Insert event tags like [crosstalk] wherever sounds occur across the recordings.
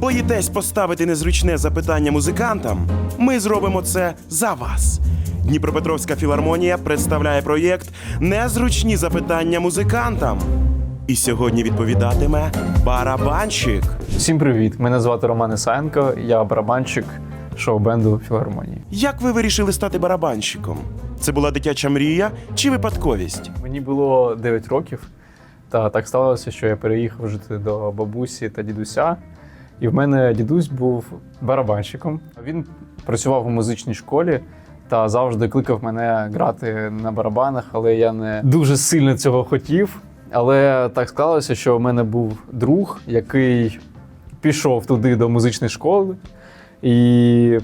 Боїтесь поставити незручне запитання музикантам? Ми зробимо це за вас. Дніпропетровська філармонія представляє проєкт Незручні запитання музикантам. І сьогодні відповідатиме барабанщик. Всім привіт! Мене звати Роман Ісаєнко, я барабанщик шоу-бенду філармонії. Як ви вирішили стати барабанщиком? Це була дитяча мрія чи випадковість? Мені було 9 років, та так сталося, що я переїхав жити до бабусі та дідуся. І в мене дідусь був барабанщиком. Він працював у музичній школі та завжди кликав мене грати на барабанах, але я не дуже сильно цього хотів. Але так склалося, що в мене був друг, який пішов туди до музичної школи, і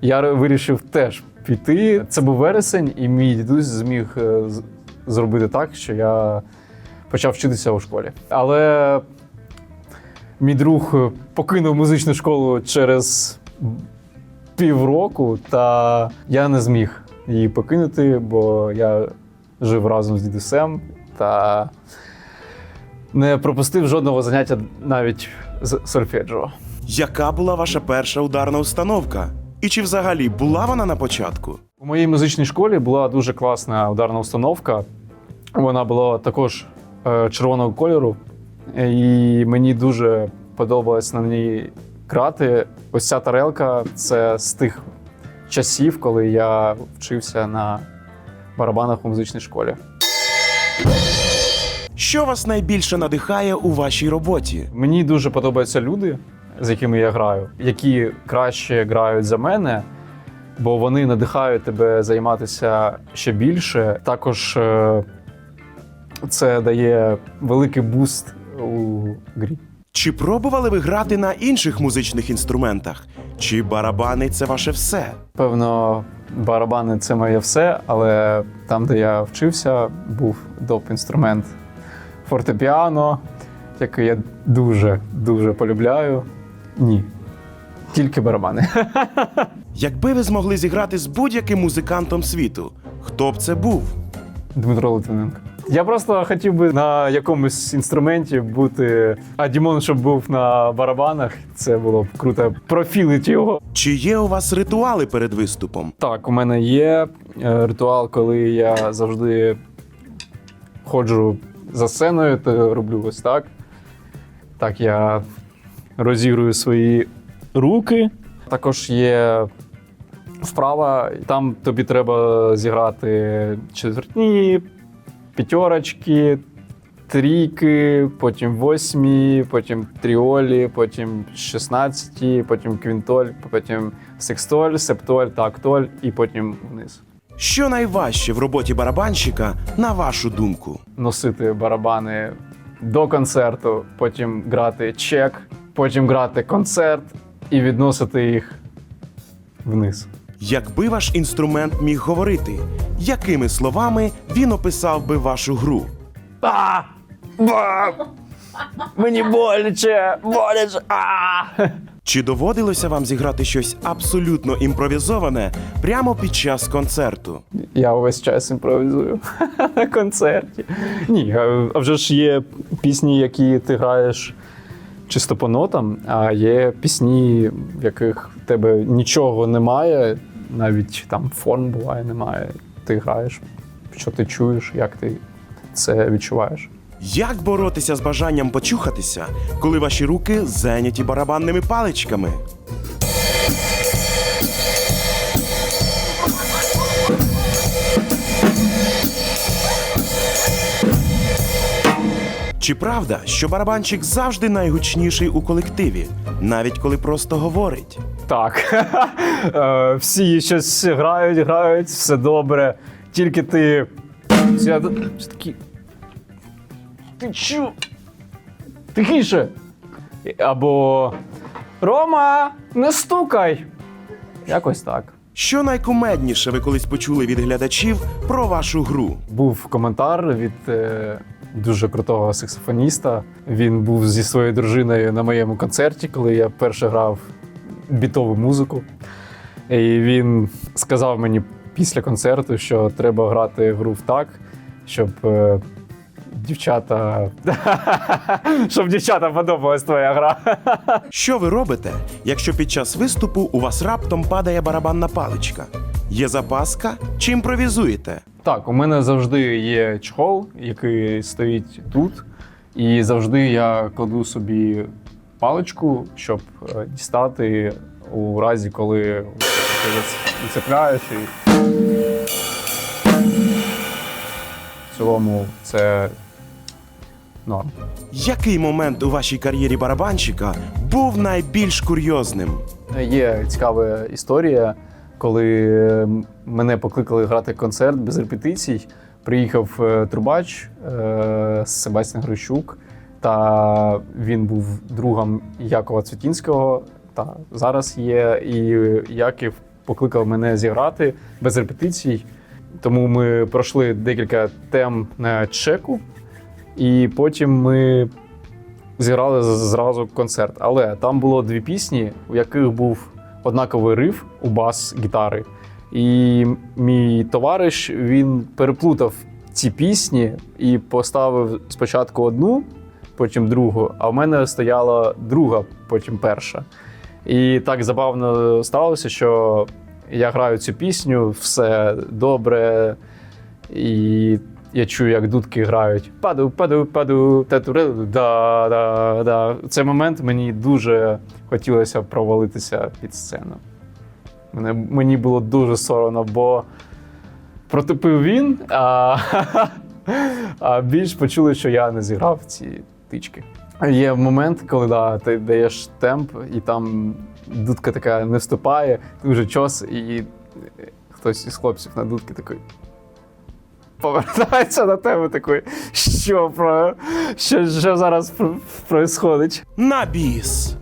я вирішив теж піти. Це був вересень, і мій дідусь зміг е, зробити так, що я почав вчитися у школі. Але мій друг е, покинув музичну школу через півроку, та я не зміг її покинути, бо я жив разом з дідусем та не пропустив жодного заняття навіть з сольфеджіо. Яка була ваша перша ударна установка? І чи взагалі була вона на початку? У моїй музичній школі була дуже класна ударна установка. Вона була також е, червоного кольору, і мені дуже подобалось на ній грати. Ось ця тарелка це з тих часів, коли я вчився на барабанах у музичній школі. Що вас найбільше надихає у вашій роботі? Мені дуже подобаються люди, з якими я граю, які краще грають за мене, бо вони надихають тебе займатися ще більше. Також е, це дає великий буст у грі. Чи пробували ви грати на інших музичних інструментах? Чи барабани це ваше все? Певно, барабани це моє все, але там, де я вчився, був доп-інструмент фортепіано, який я дуже дуже полюбляю. Ні. Тільки барабани. [laughs] Якби ви змогли зіграти з будь-яким музикантом світу, хто б це був? Дмитро Литвиненко. Я просто хотів би на якомусь інструменті бути. А Дімон, щоб був на барабанах, це було б круто. Профілити його. Чи є у вас ритуали перед виступом? Так, у мене є е, ритуал, коли я завжди ходжу за сценою, то роблю ось так. Так, я розігрую свої руки. Також є вправа, там тобі треба зіграти четвертні, п'ятерочки, трійки, потім восьмі, потім тріолі, потім шістнадцяті, потім квінтоль, потім секстоль, септоль, тактоль і потім вниз. Що найважче в роботі барабанщика, на вашу думку? Носити барабани до концерту, потім грати чек, потім грати концерт і відносити їх вниз. Якби ваш інструмент міг говорити, якими словами він описав би вашу гру? А! Ба! Мені боляче! Боляче! А! Чи доводилося вам зіграти щось абсолютно імпровізоване прямо під час концерту? Я увесь час імпровізую [laughs] на концерті. Ні, а а вже ж є пісні, які ти граєш чисто по нотам, а є пісні, в яких в тебе нічого немає, навіть там форм буває, немає. Ти граєш, що ти чуєш, як ти це відчуваєш. Як боротися з бажанням почухатися, коли ваші руки зайняті барабанними паличками? Чи правда, що барабанщик завжди найгучніший у колективі, навіть коли просто говорить? Так. [laughs] Е, Всі щось грають, грають, все добре. Тільки ти. Я що такий. Ти чу? Тихіше. Або. Рома, не стукай. Якось так. Що найкумедніше ви колись почули від глядачів про вашу гру? Був коментар від е, дуже крутого саксофоніста. Він був зі своєю дружиною на моєму концерті, коли я перше грав бітову музику. І він сказав мені після концерту, що треба грати гру в так, щоб е, дівчата. [laughs] Щоб дівчатам подобалась твоя гра. Що ви робите, якщо під час виступу у вас раптом падає барабанна паличка? Є запаска чи імпровізуєте? Так, у мене завжди є чохол, який стоїть тут. І завжди я кладу собі паличку, щоб е, дістати у разі, коли ти відцепляєш. І... В цілому це норм. Який момент у вашій кар'єрі барабанщика був найбільш курйозним? Є цікава історія, коли мене покликали грати концерт без репетицій. Приїхав е, трубач е, Себастьян Грищук, та він був другом Якова Цвітінського. Та зараз є. І Яків покликав мене зіграти без репетицій. Тому ми пройшли декілька тем на чеку, і потім ми зіграли зразу концерт. Але там було дві пісні, у яких був однаковий риф у бас-гітари. І мій товариш він переплутав ці пісні і поставив спочатку одну, потім другу, а в мене стояла друга, потім перша. І так забавно сталося, що я граю цю пісню, все добре, і я чую, як дудки грають. Паду, паду, паду, тату, да, да, да. В цей момент мені дуже хотілося провалитися під сцену. Мене, мені було дуже соромно, бо протупив він, а, [laughs] а більш почули, що я не зіграв ці тички. Є момент, коли да, ти даєш темп, і там дудка така не вступає, ти вже час, і хтось із хлопців на дудки такий. Повертається на тебе такий, що про що, що зараз відбувається? На біс!